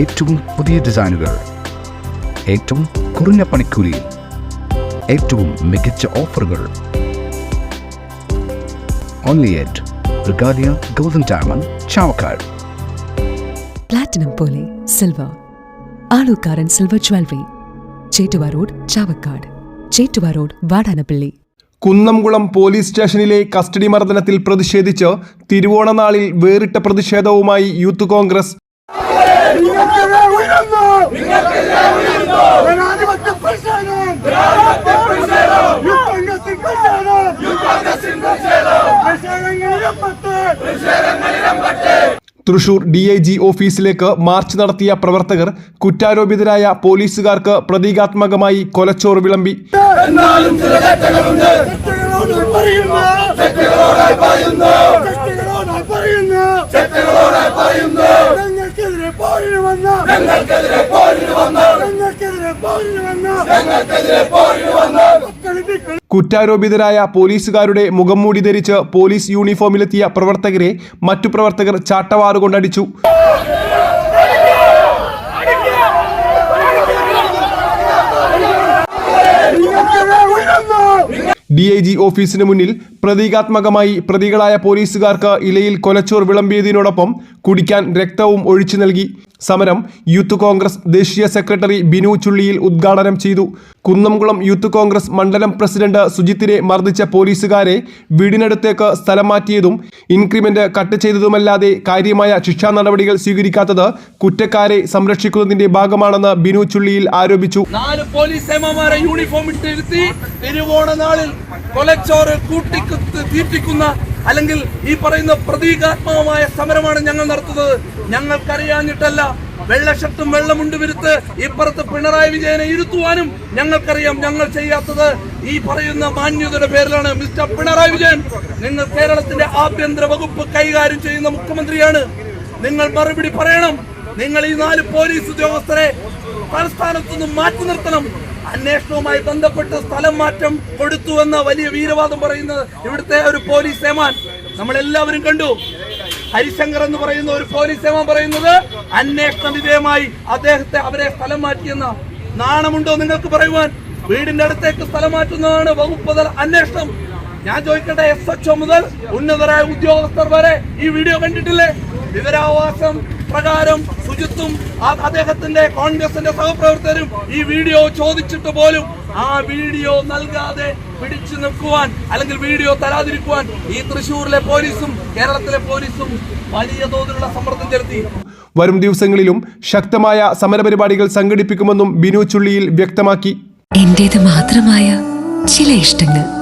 ഏറ്റവും പുതിയ ഡിസൈനുകൾ ഏറ്റവും കുറഞ്ഞ പണിക്കൂലിയിൽ ഏറ്റവും മികച്ച ഓഫറുകൾ. Only at Regalia golden diamond Chavakkad platinum പോലെ silver Alookkaran silver jewellery Chettuva road Chavakkad Chettuva road Vadanappally. Kunnamkulam police സ്റ്റേഷനിലെ കസ്റ്റഡി മർദ്ദനത്തിൽ പ്രതിഷേധിച്ച് തിരുവോണനാളിൽ വേറിട്ട പ്രതിഷേധവുമായി youth Congress Thrissur D I G ഓഫീസിലേക്ക് മാർച്ച് നടത്തിയ പ്രവർത്തകർ കുറ്റാരോപിതരായ പോലീസുകാർക്ക് പ്രതീകാത്മകമായി കൊലച്ചോറ് വിളമ്പി. തെറ്റുകളോടായി പറയുന്നു തെറ്റുകളോടായി പറയുന്നു ഞങ്ങൾക്കെതിരെ പോരിടുവന്ന ഞങ്ങൾക്കെതിരെ കുറ്റാരോപിതരായ പോലീസുകാരുടെ മുഖം മൂടി ധരിച്ച് പോലീസ് യൂണിഫോമിലെത്തിയ പ്രവർത്തകരെ മറ്റു പ്രവർത്തകർ ചാട്ടവാറുകൊണ്ടടിച്ചു ഡി ഐ ജി ഓഫീസിന് മുന്നിൽ പ്രതീകാത്മകമായി പ്രതികളായ പോലീസുകാർക്ക് ഇലയിൽ കൊലച്ചോർ വിളമ്പിയതിനോടൊപ്പം കുടിക്കാൻ രക്തവും ഒഴിച്ചു നൽകി. സമരം യൂത്ത് കോൺഗ്രസ് ദേശീയ സെക്രട്ടറി ബിനു ചുള്ളിയിൽ ഉദ്ഘാടനം ചെയ്തു. കുന്നംകുളം യൂത്ത് കോൺഗ്രസ് മണ്ഡലം പ്രസിഡന്റ് സുജിത്തിനെ മർദ്ദിച്ച പോലീസുകാരെ വീടിനടുത്തേക്ക് സ്ഥലം മാറ്റിയതും ഇൻക്രിമെന്റ് കട്ട് ചെയ്തതുമല്ലാതെ കാര്യമായ ശിക്ഷാ നടപടികൾ സ്വീകരിക്കാത്തത് കുറ്റക്കാരെ സംരക്ഷിക്കുന്നതിന്റെ ഭാഗമാണെന്ന് ബിനു ചുള്ളിയിൽ ആരോപിച്ചു. നാല് പോലീസ് യൂണിഫോം ഇട്ടിരുത്തി തിരുവോണ നാളിൽ കൊലച്ചോറ് കൂട്ടിക്കുത്ത് തീർപ്പിക്കുന്ന അല്ലെങ്കിൽ ഈ പറയുന്ന പ്രതീകാത്മകമായ സമരമാണ് ഞങ്ങൾ നടത്തുന്നത്. ഞങ്ങൾക്കറിയാഞ്ഞിട്ടല്ല വെള്ള ഷർട്ടും വെള്ളമുണ്ട് വിരുത്ത് ഇപ്പുറത്ത് പിണറായി വിജയനെ ഇരുത്തുവാനും ഞങ്ങൾക്കറിയാം ഞങ്ങൾ ചെയ്യാത്തത്. ഈ പറയുന്ന മാന്യതയുടെ പേരിലാണ് മിസ്റ്റർ പിണറായി വിജയൻ. നിങ്ങൾ കേരളത്തിന്റെ ആഭ്യന്തര വകുപ്പ് കൈകാര്യം ചെയ്യുന്ന മുഖ്യമന്ത്രിയാണ്. നിങ്ങൾ മറുപടി പറയണം. നിങ്ങൾ ഈ നാല് പോലീസ് ഉദ്യോഗസ്ഥരെ തലസ്ഥാനത്തുനിന്ന് മാറ്റി നിർത്തണം. അന്വേഷണവുമായി ബന്ധപ്പെട്ട് സ്ഥലം മാറ്റം കൊടുത്തുവെന്ന വലിയ വീരവാദം പറയുന്നത് ഇവിടുത്തെ ഒരു പോലീസ് സേമാൻ. നമ്മൾ എല്ലാവരും കണ്ടു. ഹരിശങ്കർ എന്ന് പറയുന്ന ഒരു പോലീസ് സേമാൻ പറയുന്നത് അന്വേഷണ വിധേയമായി അദ്ദേഹത്തെ അവരെ സ്ഥലം മാറ്റിയെന്ന നാണമുണ്ടോ നിങ്ങൾക്ക് പറയുവാൻ? വീടിന്റെ അടുത്തേക്ക് സ്ഥലം മാറ്റുന്നതാണ് വകുപ്പ് തല അന്വേഷണം. ഞാൻ ചോദിക്കട്ടെ എസ് എച്ച് മുതൽ ഉന്നതരായ ഉദ്യോഗസ്ഥർ വരെ ഈ വീഡിയോ കണ്ടിട്ടില്ലേ? വിവരാവകാശം പ്രകാരം ശുചിത്വം ആ- അദ്ദേഹത്തിന്റെ കോൺഗ്രസിന്റെ സഹപ്രവർത്തകരും ഈ വീഡിയോ ചോദിച്ചിട്ട് പോലും ആ വീഡിയോ നൽകാതെ പിടിച്ചു നിൽക്കുവാൻ അല്ലെങ്കിൽ വീഡിയോ തരാതിരിക്കുവാൻ ഈ തൃശൂരിലെ പോലീസും കേരളത്തിലെ പോലീസും വലിയ തോതിലുള്ള സമ്മർദ്ദം ചെലുത്തി. വരും ദിവസങ്ങളിലും ശക്തമായ സമരപരിപാടികൾ സംഘടിപ്പിക്കുമെന്നും ബിനു ചുള്ളിയിൽ വ്യക്തമാക്കി. എന്റേത് മാത്രമായ ചില ഇഷ്ടങ്ങൾ.